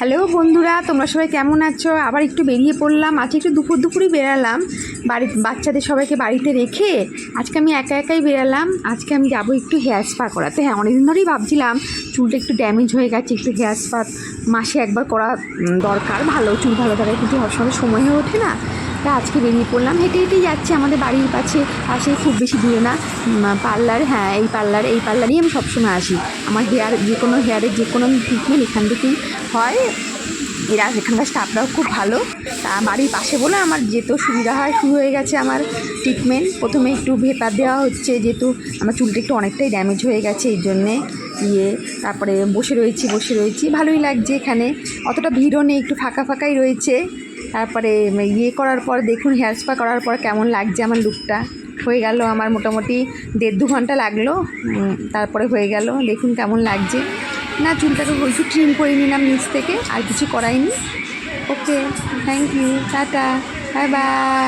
Hello বন্ধুরা, তোমরা সবাই কেমন আছো? আবার একটু বেরিয়ে পড়লাম। আজকে একটু দুপুর দুপুরই বেরালাম। বাড়ি বাচ্চাদের সবাইকে বাড়িতে রেখে আজকে আমি একা একাই বেরালাম। আজকে আমি যাব একটু হেয়ার স্পা করাতে। হ্যাঁ অনেকদিন ধরেই ভাবছিলাম চুলটা একটু ড্যামেজ হয়ে গেছে, একটু হেয়ার স্পা মাসে একবার করা দরকার। ভালো চুল ভালো থাকে কিন্তু সবসময় সময় হয়ে ওঠে না। তা আজকে বেরিয়ে পড়লাম। হেঁটে হেঁটেই যাচ্ছি, আমাদের বাড়ির কাছে পাশে খুব বেশি দূরে না পার্লার হ্যাঁ এই পার্লার, এই পার্লারই আমি সবসময় আসি। আমার হেয়ার যে কোনো হেয়ারের যে কোনো ট্রিটমেন্ট এখান থেকেই হয়। এরা এখানকার স্টাফরাও খুব ভালো। তা বাড়ির পাশে বলে আমার যেহেতু সুবিধা হয়, শুরু হয়ে গেছে আমার ট্রিটমেন্ট প্রথমে একটু ভেপার দেওয়া হচ্ছে, যেহেতু আমার চুলটা একটু অনেকটাই ড্যামেজ হয়ে গেছে এই জন্যে। ইয়ে তারপরে বসে রয়েছি বসে রয়েছি। ভালোই লাগছে এখানে। অতটা ভিড়ও নেই, একটু ফাঁকা ফাঁকাই রয়েছে। তারপরে ইয়ে করার পর দেখুন, হেয়ার স্পা করার পর কেমন লাগছে আমার লুকটা। হয়ে গেল, আমার মোটামুটি দেড় দু ঘণ্টা লাগল। তারপরে হয়ে গেল, দেখুন কেমন লাগছে। না, চুলটাকে একটু ট্রিম করে নিলাম নিচ থেকে, আর কিছু করাইনি। Okay thank you ta-ta bye bye